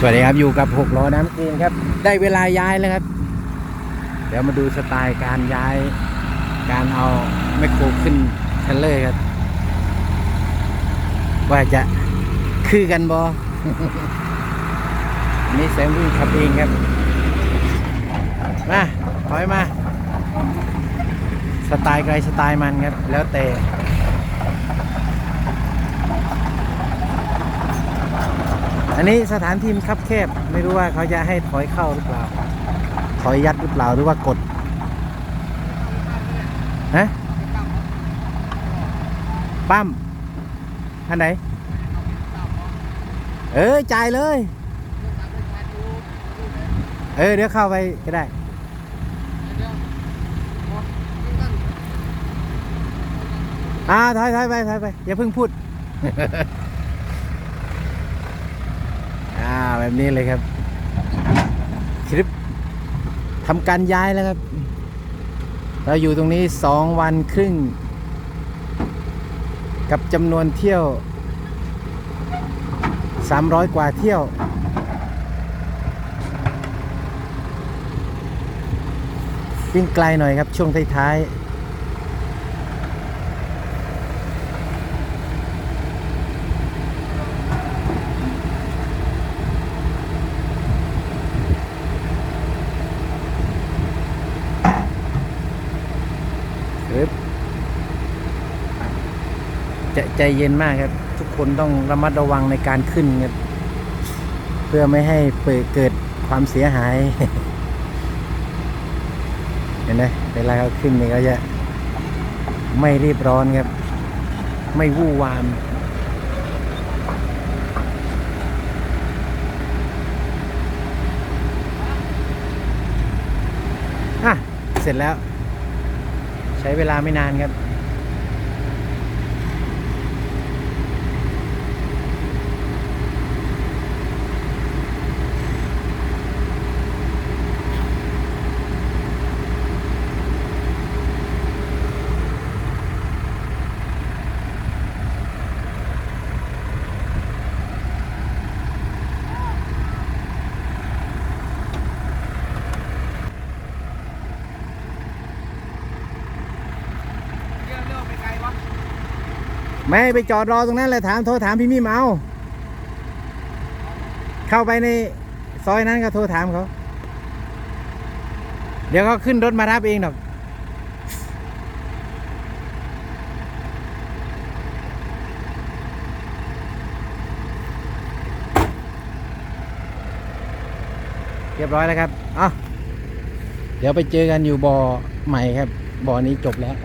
สวัสดีครับอยู่กับหกล้อน้ำกรีนครับ ได้เวลาย้ายแล้วครับ เดี๋ยวมาดูสไตล์การย้าย การเอาแมคโครขึ้นเทรลเลอร์ครับ ว่าจะคือกันบอันนี้แซมวิ่งขับเองครับ มาถอยมา สไตล์ใครสไตล์มันครับ แล้วแต่ อันนี้สถานที่มันคับแคบ ไม่รู้ว่าเขาจะให้ถอยเข้าหรือเปล่า ถอยยัดหรือเปล่าหรือว่ากดฮะปั๊มอันไหน เออจ่ายเลย เออ เดี๋ยวเข้าไปก็ได้ อ่าถอยถอยไปถอยไป อย่าเพิ่งพูด อ่า แบบนี้เลยครับคลิปทำการย้ายแล้วครับ เราอยู่ตรงนี้สองวันครึ่ง กับจำนวนเที่ยว 300 กว่าเที่ยว วิ่งไกลหน่อยครับช่วงท้ายๆ จะใจเย็นมากครับ ทุกคนต้องระมัดระวังในการขึ้นครับเพื่อไม่ให้เปิดเกิดความเสียหาย เห็นไหมเวลาเขาขึ้นนี่เขาจะไม่รีบร้อนครับ ไม่วู่วามอะเสร็จแล้ว ใช้เวลาไม่นานครับ ไม่ไปจอดรอตรงนั้นเลยถามโทรถามพี่มิมเอาเข้าไปในซอยนั้นก็โทรถามเขา เดี๋ยวเขาขึ้นรถมารับเองหรอกเรียบร้อยแล้วครับอะเดี๋ยวไปเจอกันอยู่บ่อใหม่ครับ บ่อนี้จบแล้ว